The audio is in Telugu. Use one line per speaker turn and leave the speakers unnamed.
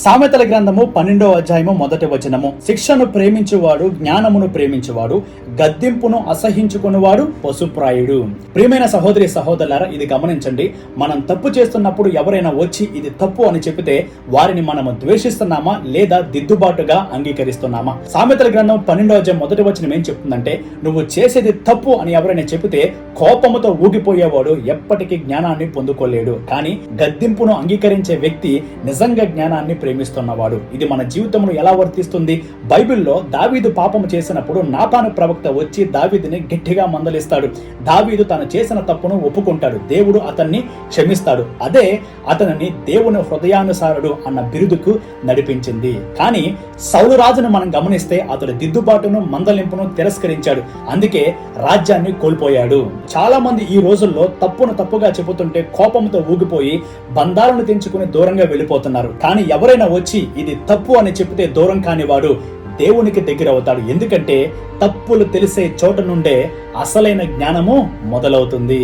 సామెతల గ్రంథము పన్నెండవ అధ్యాయము మొదటి వచనము. శిక్షను ప్రేమించువాడు జ్ఞానమును ప్రేమించువాడు గద్దింపును అసహించుకునివాడు పశుప్రాయుడు. ప్రియమైన సహోదరి సహోదరులారా ఇది గమనించండి. మనం తప్పు చేస్తున్నప్పుడు ఎవరైనా వచ్చి ఇది తప్పు అని చెబితే వారిని మనము ద్వేషిస్తున్నామా లేదా దిద్దుబాటుగా అంగీకరిస్తున్నామా? సామెతల గ్రంథం పన్నెండవ అధ్యాయం మొదటి వచనం ఏం చెప్తుందంటే నువ్వు చేసేది తప్పు అని ఎవరైనా చెబితే కోపముతో ఊగిపోయేవాడు ఎప్పటికీ జ్ఞానాన్ని పొందుకోలేడు. కానీ గద్దింపును అంగీకరించే వ్యక్తి నిజంగా జ్ఞానాన్ని ప్రేమిస్తున్నవాడు. ఇది మన జీవితంలో ఎలా వర్తిస్తుంది? బైబిల్లో దావీదు పాపము చేసినప్పుడు నాతాను ప్రవక్త వచ్చి దావీదుని గట్టిగా మందలిస్తాడు. దావీదు తను చేసిన తప్పును ఒప్పుకుంటాడు. దేవుడు అతన్ని క్షమిస్తాడు. అదే అతనిని దేవుని హృదయానుసారుడు అన్న బిరుదుకు నడిపించింది. కానీ సౌలు రాజును మనం గమనిస్తే అతడు దిద్దుబాటును మందలింపును తిరస్కరించాడు. అందుకే రాజ్యాన్ని కోల్పోయాడు. చాలా మంది ఈ రోజుల్లో తప్పును తప్పుగా చెబుతుంటే కోపంతో ఊగిపోయి బంధాలను తెంచుకుని దూరంగా వెళ్ళిపోతున్నారు. కానీ ఎవరు ఎవరైనా వచ్చి ఇది తప్పు అని చెప్తే దూరం కానివాడు దేవునికి దగ్గర అవుతాడు. ఎందుకంటే తప్పులు తెలిసే చోట నుండే అసలైన జ్ఞానము మొదలవుతుంది.